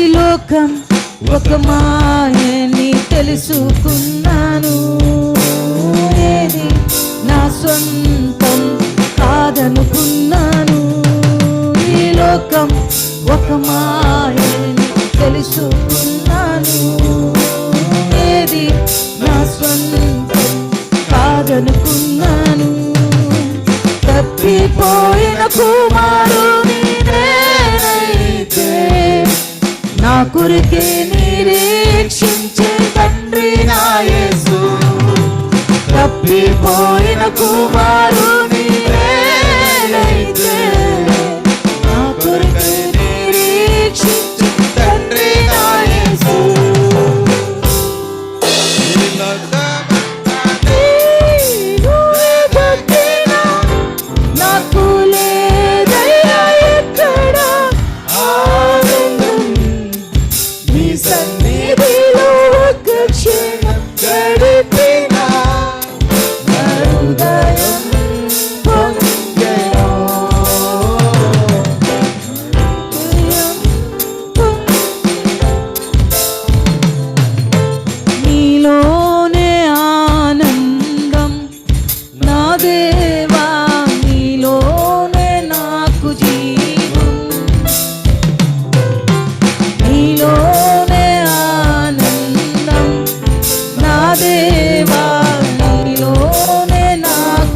ఈ లోకం ఒక మాయని తెలుసుకున్నాను. ఏది నా సొంతం కాదనుకున్నాను. ఈ లోకం ఒక మాయని తెలుసుకున్నాను. ఏది నా సొంతం కాదనుకున్నాను. తప్పిపోయిన కుమార్ కొరికే నిరీక్షించే తండ్రి నాయసు తప్పిపోయిన కుమారు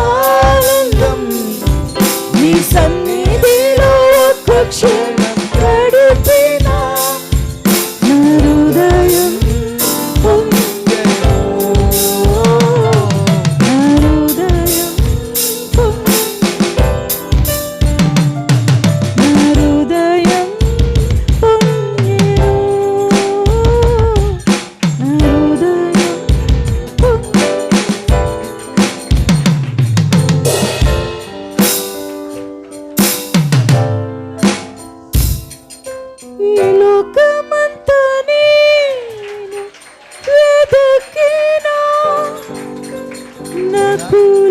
ఆనందం. నీ సన్నిధిలో ఒక్క క్షణం Woo!